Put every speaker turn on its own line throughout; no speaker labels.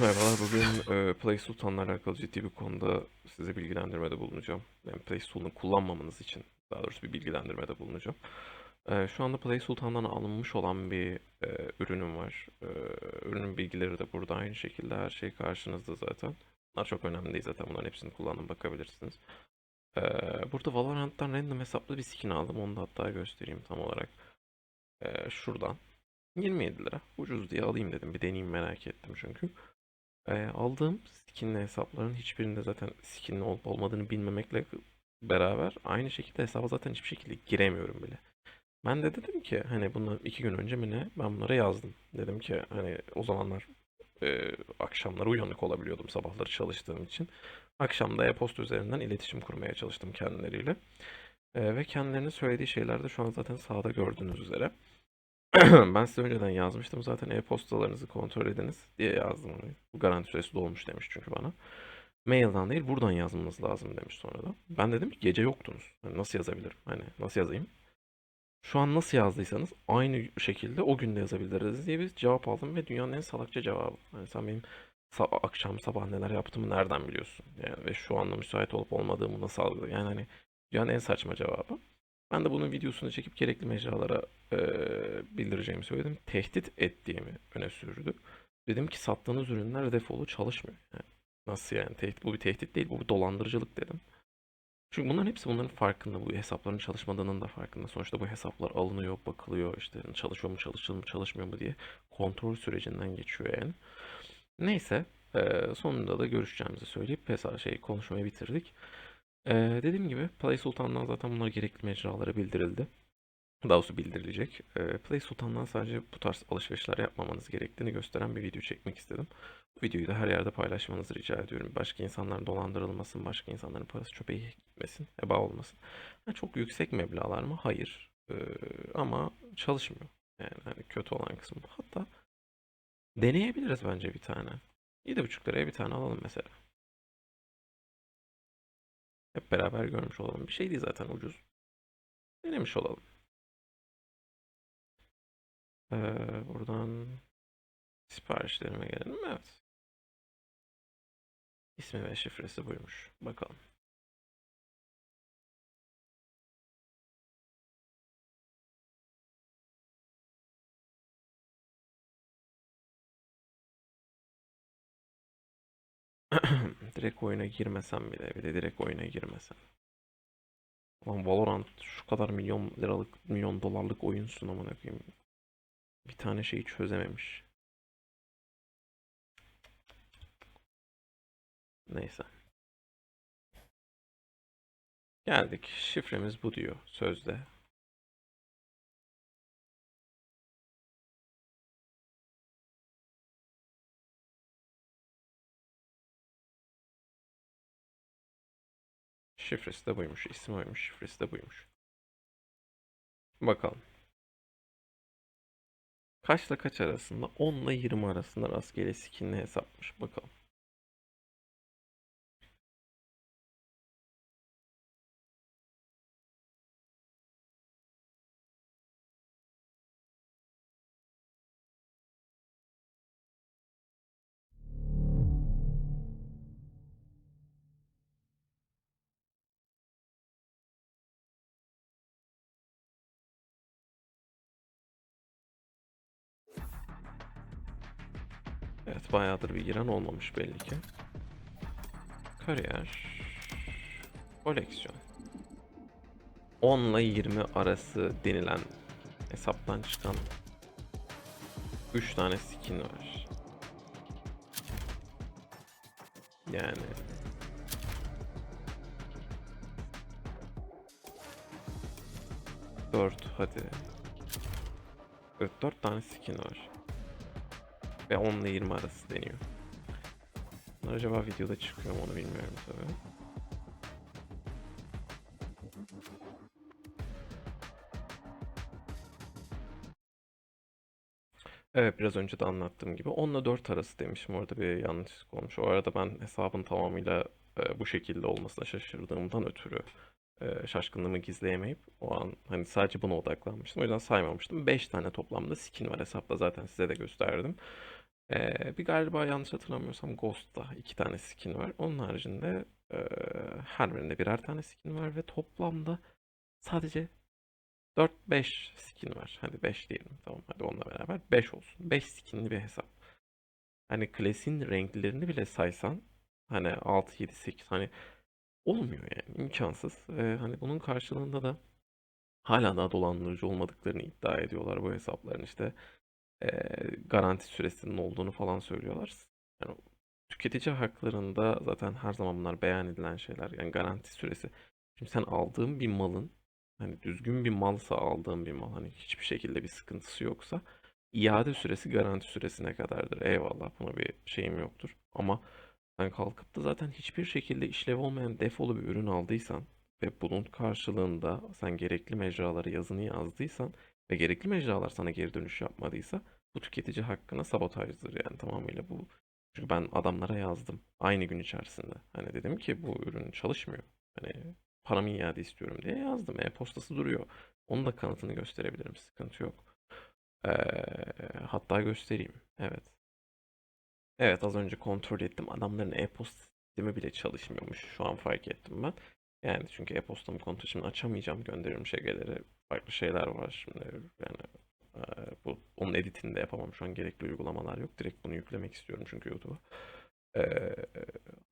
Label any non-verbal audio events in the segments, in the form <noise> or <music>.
Merhabalar, bugün e, Play Sultan'la alakalı ciddi bir konuda size bilgilendirmede bulunacağım. Yani Play Sultan'ı kullanmamanız için daha doğrusu bir bilgilendirmede bulunacağım. E, şu anda Play Sultan'dan alınmış olan bir e, ürünüm var. E, ürünün bilgileri de burada aynı şekilde her şey karşınızda zaten. Bunlar çok önemli değil zaten bunların hepsini kullanın bakabilirsiniz. E, burada Valorant'tan random hesaplı bir skin aldım onu da hatta göstereyim tam olarak. E, şuradan. 27 lira. Ucuz diye alayım dedim. Bir deneyeyim merak ettim çünkü. Ee, aldığım skinli hesapların hiçbirinde zaten skinli olup olmadığını bilmemekle beraber aynı şekilde hesaba zaten hiçbir şekilde giremiyorum bile. Ben de dedim ki hani bundan iki gün önce mi ne ben bunlara yazdım. Dedim ki hani o zamanlar e, akşamları uyanık olabiliyordum sabahları çalıştığım için. Akşam da e-posta üzerinden iletişim kurmaya çalıştım kendileriyle. E, ve kendilerinin söylediği şeyler de şu an zaten sağda gördüğünüz üzere. <clears throat> Ben size önceden yazmıştım zaten e-postalarınızı kontrol ediniz diye yazdım. Bu garanti süresi dolmuş demiş çünkü bana. Mailden değil buradan yazmanız lazım demiş sonra da. Ben dedim ki gece yoktunuz. Hani nasıl yazabilirim? Hani nasıl yazayım? Şu an nasıl yazdıysanız aynı şekilde o gün de yazabiliriz diye bir cevap aldım ve dünyanın en salakça cevabı. Hani sen benim sa- akşam sabah neler yaptığımı nereden biliyorsun? Yani ve şu anda müsait olup olmadığımı nasıl algıladın? Yani hani dünyanın en saçma cevabı. Ben de bunun videosunu çekip gerekli mecralara eee, bildireceğimi söyledim. Tehdit ettiğimi öne sürdü. Dedim ki sattığınız ürünler defolu çalışmıyor. Yani nasıl yani? Tehdit, bu bir tehdit değil, bu bir dolandırıcılık dedim. Çünkü bunların hepsi bunların farkında. Bu hesapların çalışmadığının da farkında. Sonuçta bu hesaplar alınıyor, bakılıyor, işte çalışıyor mu, çalışıyor mu, çalışmıyor mu diye kontrol sürecinden geçiyor yani. Neyse, sonunda da görüşeceğimizi söyleyip hesap şey konuşmayı bitirdik. Eee, dediğim gibi Play Sultan'dan zaten bunlar gerekli mecralara bildirildi. Daha doğrusu bildirilecek. Eee, Play Sultan'dan sadece bu tarz alışverişler yapmamanız gerektiğini gösteren bir video çekmek istedim. Bu videoyu da her yerde paylaşmanızı rica ediyorum. Başka insanlar dolandırılmasın, başka insanların parası çöpe gitmesin, heba olmasın. Ha, çok yüksek meblağlar mı? Hayır. Eee, ama çalışmıyor. Yani hani kötü olan kısmı. Hatta deneyebiliriz bence bir tane. 7,5 liraya bir tane alalım mesela. Hep beraber görmüş olalım. Bir şey değil zaten ucuz. Denemiş olalım. Ee, buradan siparişlerime gelelim? Evet. İsmi ve şifresi buymuş. Bakalım. <clears throat> Direkt oyuna girmesem bile, bir de direkt oyuna girmesem. Lan Valorant şu kadar milyon liralık, milyon dolarlık oyunsun amına koyayım. Bir tane şeyi çözememiş. Neyse. Geldik. Şifremiz bu diyor sözde. Şifresi de buymuş. ismi oymuş. Şifresi de buymuş. Bakalım. Kaçla kaç arasında? 10 ile 20 arasında rastgele skinli hesapmış. Bakalım. Evet bayağıdır bir giren olmamış belli ki. Kariyer. Koleksiyon. 10 ile 20 arası denilen hesaptan çıkan 3 tane skin var. Yani Dört hadi. Evet, dört tane skin var. Ve 10 ile 20 arası deniyor. Bunlar acaba videoda çıkıyor mu onu bilmiyorum tabii. Evet biraz önce de anlattığım gibi 10 ile 4 arası demişim orada bir yanlışlık olmuş. O arada ben hesabın tamamıyla e, bu şekilde olmasına şaşırdığımdan ötürü e, şaşkınlığımı gizleyemeyip o an hani sadece buna odaklanmıştım. O yüzden saymamıştım. 5 tane toplamda skin var hesapta zaten size de gösterdim. Ee, bir galiba yanlış hatırlamıyorsam Ghost'ta iki tane skin var. Onun haricinde ee, her birinde birer tane skin var ve toplamda sadece 4-5 skin var. Hadi 5 diyelim. Tamam hadi onunla beraber 5 olsun. 5 skinli bir hesap. Hani klasin renklerini bile saysan hani 6, 7, 8 hani olmuyor yani imkansız. Ee, hani bunun karşılığında da hala daha dolandırıcı olmadıklarını iddia ediyorlar bu hesapların işte Ee, garanti süresinin olduğunu falan söylüyorlar. Yani tüketici haklarında zaten her zaman bunlar beyan edilen şeyler. Yani garanti süresi. Şimdi sen aldığın bir malın hani düzgün bir malsa aldığın bir mal hani hiçbir şekilde bir sıkıntısı yoksa iade süresi garanti süresine kadardır. Eyvallah buna bir şeyim yoktur. Ama sen kalkıp da zaten hiçbir şekilde işlev olmayan defolu bir ürün aldıysan ve bunun karşılığında sen gerekli mecralara yazını yazdıysan ve gerekli mecralar sana geri dönüş yapmadıysa bu tüketici hakkına sabotajdır yani tamamıyla bu. Çünkü ben adamlara yazdım aynı gün içerisinde. Hani dedim ki bu ürün çalışmıyor. Hani paramı iade istiyorum diye yazdım. E-postası duruyor. Onun da kanıtını gösterebilirim. Sıkıntı yok. Ee, hatta göstereyim. Evet. Evet az önce kontrol ettim. Adamların e-posta sistemi bile çalışmıyormuş. Şu an fark ettim ben. Yani çünkü e-postamı kontrol şimdi açamayacağım gönderilmiş şeyleri. Farklı şeyler var şimdi. Yani e, bu onun editini de yapamam. Şu an gerekli uygulamalar yok. Direkt bunu yüklemek istiyorum çünkü YouTube'a. Ee,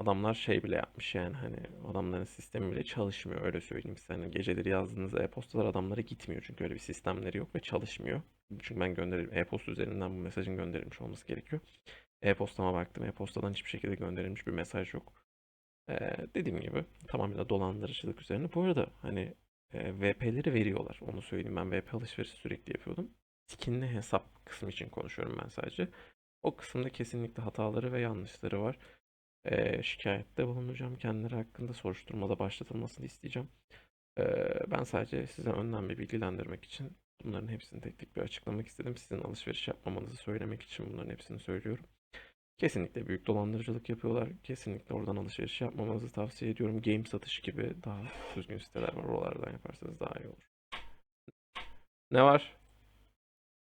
adamlar şey bile yapmış yani hani adamların sistemi bile çalışmıyor öyle söyleyeyim size. Hani geceleri yazdığınız e-postalar adamlara gitmiyor çünkü öyle bir sistemleri yok ve çalışmıyor. Çünkü ben gönderim e-posta üzerinden bu mesajın gönderilmiş olması gerekiyor. E-postama baktım. E-postadan hiçbir şekilde gönderilmiş bir mesaj yok. Ee, dediğim gibi tamamıyla dolandırıcılık üzerine. Bu arada hani e, VP'leri veriyorlar. Onu söyleyeyim. Ben VP alışverişi sürekli yapıyordum. Skinli hesap kısmı için konuşuyorum ben sadece. O kısımda kesinlikle hataları ve yanlışları var. Ee, şikayette bulunacağım. Kendileri hakkında soruşturmada başlatılmasını isteyeceğim. Ee, ben sadece size önden bir bilgilendirmek için bunların hepsini tek tek bir açıklamak istedim. Sizin alışveriş yapmamanızı söylemek için bunların hepsini söylüyorum. Kesinlikle büyük dolandırıcılık yapıyorlar. Kesinlikle oradan alışveriş yapmamanızı tavsiye ediyorum. Game satışı gibi daha düzgün siteler var. Oralardan yaparsanız daha iyi olur. Ne var?